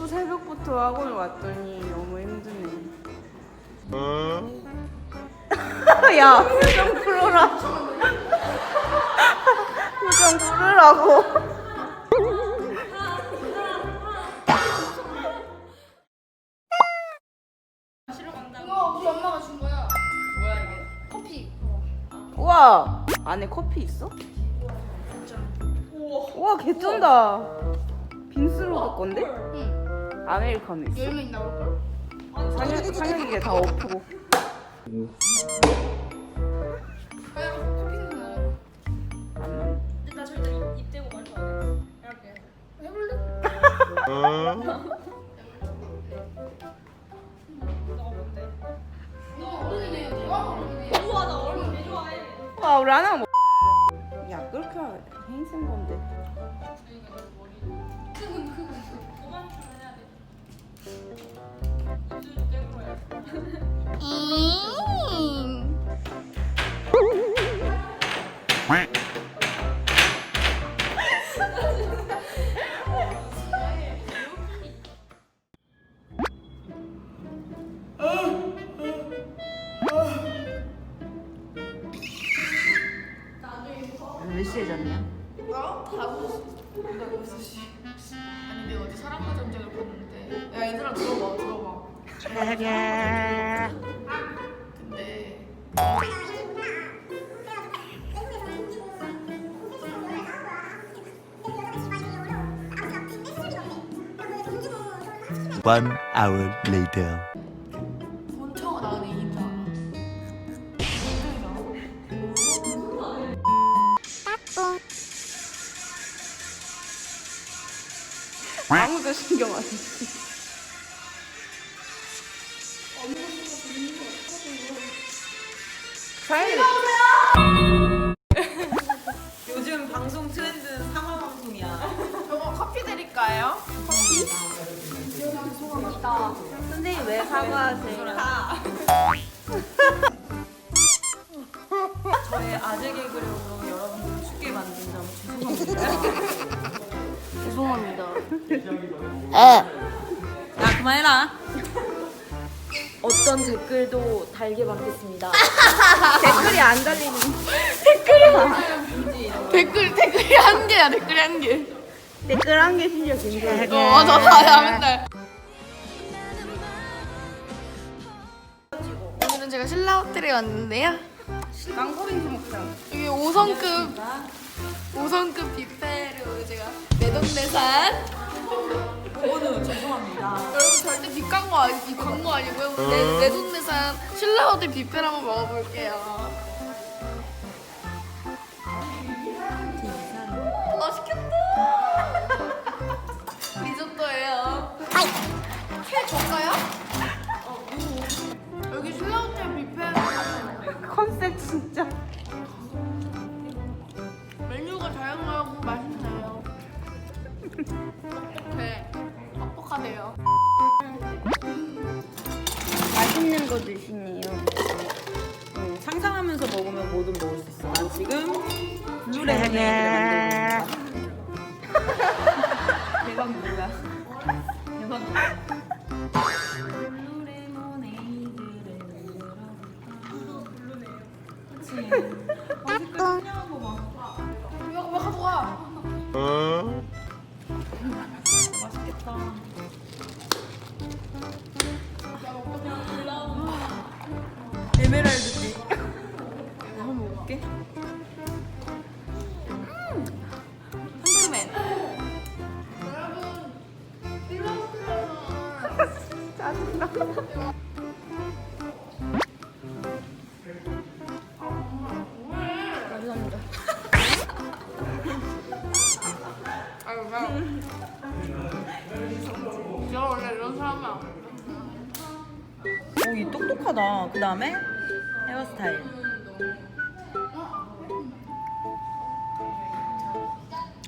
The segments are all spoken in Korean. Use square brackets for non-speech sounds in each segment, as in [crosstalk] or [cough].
또 새벽부터 학원 왔더니 너무 힘드네. 야, 표정 풀어라. 표정 풀으라고. 이거 우리 엄마가 준 거야. 뭐야 이게? 커피. 우와, 안에 커피 있어? 우와, 개쩐다. 빈스로드 건데? 응. 아메리카노 있어. 있나 볼까? 상혁, 상혁이게 다 엎고. 그냥 커피 생각나. 근데 나 절대 입, 입 대고 말도 안 해. 이렇게. 해볼래? 너가 뭔데? 너 어른이네. 대화 어른이네. 우와 나 얼굴 개 좋아해. 와, 우리 하나 뭐. 잤냐? 어? 나 여섯 시. 아니 내가 어제 사랑과 전쟁을 봤는데. 야 얘들아 들어봐 들어봐. 근데 One hour later. 사일 [laughs] 요즘 방송 트렌드는 상어 방송이야. 저거 커피 드릴까요? 선생님 왜 사과하세요? 저의 아재 개그력으로 여러분들 춥게 만든 점 죄송합니다. 죄송합니다. 야 그만해라. 어떤 댓글도 달게 받겠습니다. [laughs] 댓글이 안 달리는. 댓글 댓글이 한 개야 댓글이 한 개. 댓글 한 개 실력 괜찮아. 어 맞아 나야 맨날. 오늘은 제가 신라 호텔에 왔는데요. 망고빙수 먹자. 이게 5성급 5성급 뷔페를 제가 내돈내산 오늘 죄송합니다. 여러분 절대 빚 광고 아니 빚 광고 아니고요. 내 내돈내산 신라 호텔 뷔페를 한번 먹어볼게요. 뻑뻑하네요. 맛있는 거 드시네요. 응, 상상하면서 먹으면 뭐든 먹을 수 있어. 난 지금 블루레몬에이드를 만들고 있어. 대박 뭐야? 대박 뭐야? 이거 이런 오, 이 똑똑하다. 그 다음에 헤어스타일.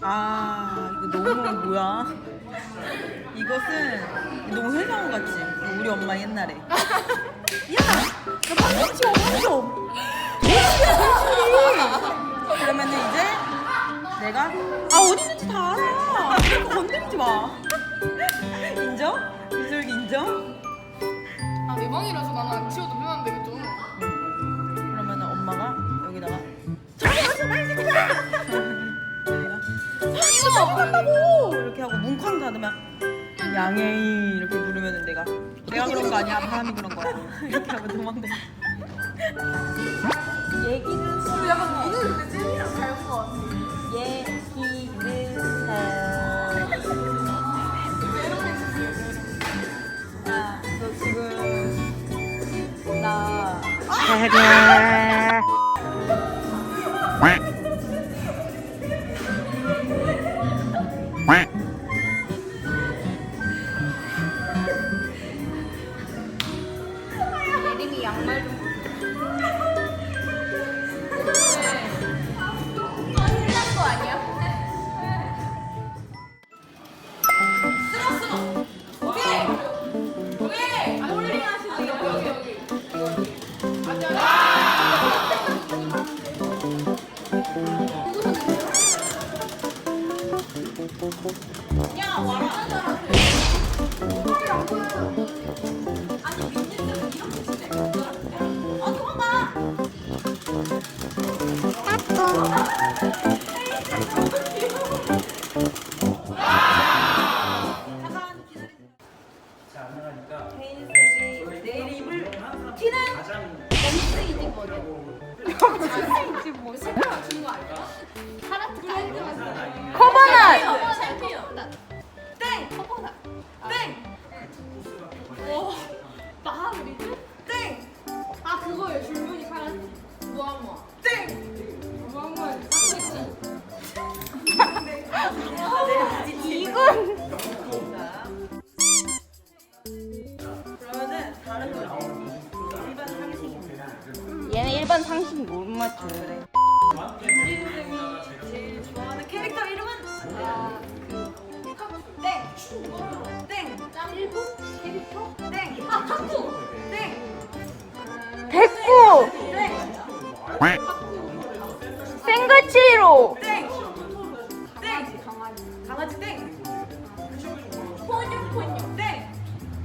아, 이거 너무 뭐야? 이것은 너무 회사원 같지? 우리 엄마 옛날에. [laughs] 야! 나 방금 치 없어! 그러면은 이제 내가 아 어디든지 다 알아. 거 건드리지 마. [laughs] 인정? 비둘기 인정? 아, 내 방이라서 나는 안 치워도 편한데, 그죠? 그러면은 엄마가 여기다가 저리 가서 날 새끼야! 이거 잘못한다고! 이렇게 하고 문쾅 닫으면 양해이 이렇게 부르면은 내가 내가 그런 거 아니야 사람이 그런 거야 이렇게 하면 도망가 얘기는 근데 약간 눈을 근데 잼이랑 닮은 것 같아. 얘기는 해 야, 너 지금 나 일반 상식 못 맞춰. 그래. 제일 좋아하는 캐릭터 이름은 땡! 땡! 짱일부? 캐릭터? 땡! 아 탁구! 땡! 백구! Quack. 생가치로! 땡! 땡! 강아지 강아지 땡! 포뇨 포뇨 땡!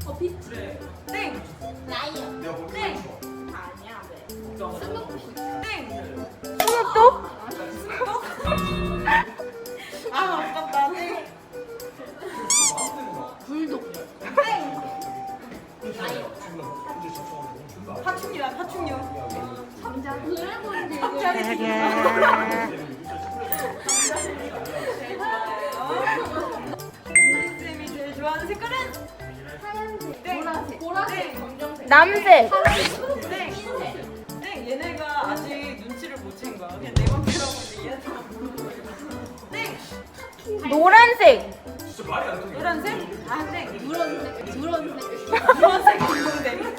어 비트 땡! 라이언 땡! 스노또? 아 아깝다 네. 불독 파충류야 파충류 잠자 드래곤 들고 우리 쌤이 제일 좋아하는 색깔은 하얀색 보라색 보라색 검정색 남색! 거야 그냥 내 맘대로 얘한테 땡! 노란색! 노란색? 아 땡! 누런색 누런색 노란색 딩동댕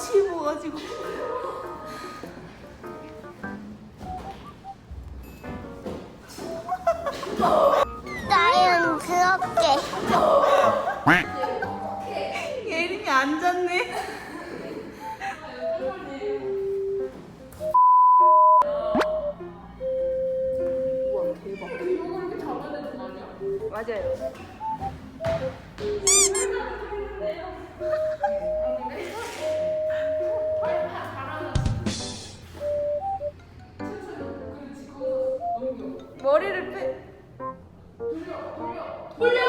같이 입어가지고. 나는 그렇게. 예림이 앉았네. 우와 대박 맞아요. 머리를 빼. 돌려, 돌려, 돌려.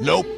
Nope.